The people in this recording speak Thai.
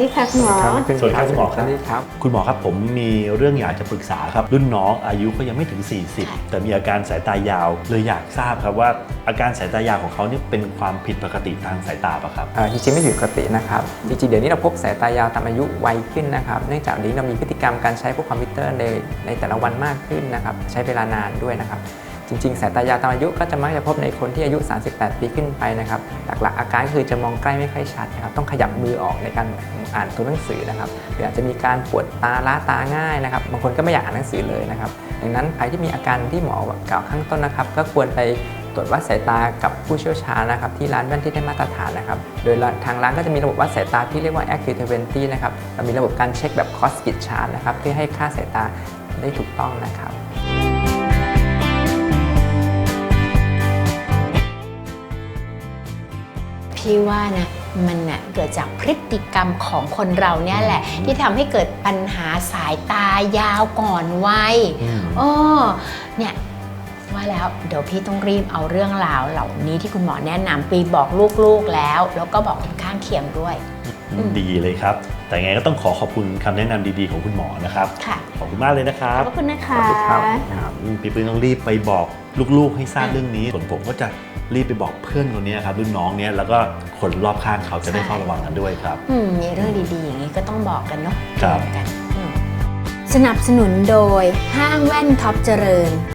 ดีค่ะคุณหมอครับสวัสดีครับคุณหมอครับสวัสดีครับ คุณหมอครับผมมีเรื่องอยากจะปรึกษาครับ รุ่นน้องอายุก็ยังไม่ถึง 40 แต่มีอาการสายตายาวเลยอยากทราบครับว่าอาการสายตายาวของเขาเนี่ยเป็นความผิดปกติทางสายตาปะครับเอ่อจริงๆไม่ผิดปกตินะครับจริงๆเดี๋ยวนี้เราพบสายตายาวตามอายุวัยขึ้นนะครับเนื่องจากเดี๋ยวนี้เรามีพฤติกรรมการใช้พวกคอมพิวเตอร์ในในแต่ละวันมากขึ้นนะครับใช้เวลานานด้วยนะครับ จริงๆ สายตายาวตามอายุก็จะมักจะพบในคนที่อายุ 38 ปีขึ้นไปนะครับ หลักๆ อาการก็คือจะมองใกล้ไม่ค่อยชัดนะครับ ต้องขยับมือออกในการอ่านตัวหนังสือนะครับ หรืออาจจะมีการปวดตาล้าตาง่ายนะครับ บางคนก็ไม่อยากอ่านหนังสือเลยนะครับ ดังนั้นใครที่มีอาการที่หมอกล่าวข้างต้นนะครับ ก็ควรไปตรวจวัดสายตากับผู้เชี่ยวชาญนะครับที่ร้านแว่นที่ได้มาตรฐานนะครับ โดยทางร้านก็จะมีระบบวัดสายตาที่เรียกว่า Active 20นะครับเรามีระบบการเช็คแบบ Cost Git Chart นะครับเพื่อให้ค่าสายตาได้ถูกต้องนะครับ พี่ว่านะมันน่ะเกิดจากพฤติกรรมของคนเราเนี่ยแหละ ที่ทำให้เกิดปัญหาสายตายาวก่อนวัยอืมโอ้เนี่ยว่าแล้วเดี๋ยวพี่ต้องรีบเอาเรื่องราวเหล่านี้ที่คุณหมอแนะนำไปบอกลูกๆแล้ว แล้วก็บอกคนข้างเคียงด้วยอืมดีเลยครับ แต่ไงก็ต้องขอขอบคุณคำแนะนำดีๆของคุณหมอนะครับค่ะขอบคุณมากเลยนะครัขบอบคุณนะคะสวัสดีครับอืมพี่ปื้นต้องรีบไปบอกลูกๆ ให้ทราบเรื่องนี้ส่วนผมก็จะ รีบไปบอกเพื่อนคนนี้ครับรุ่นน้องเนี้ยแล้วก็คนรอบข้างเขาจะได้ใช่เฝ้าระวังกันด้วยครับอืมมีเรื่องดีๆ อย่างนี้ก็ต้องบอกกันเนาะครับ กันอืมสนับสนุนโดยห้างแว่นท็อปเจริญ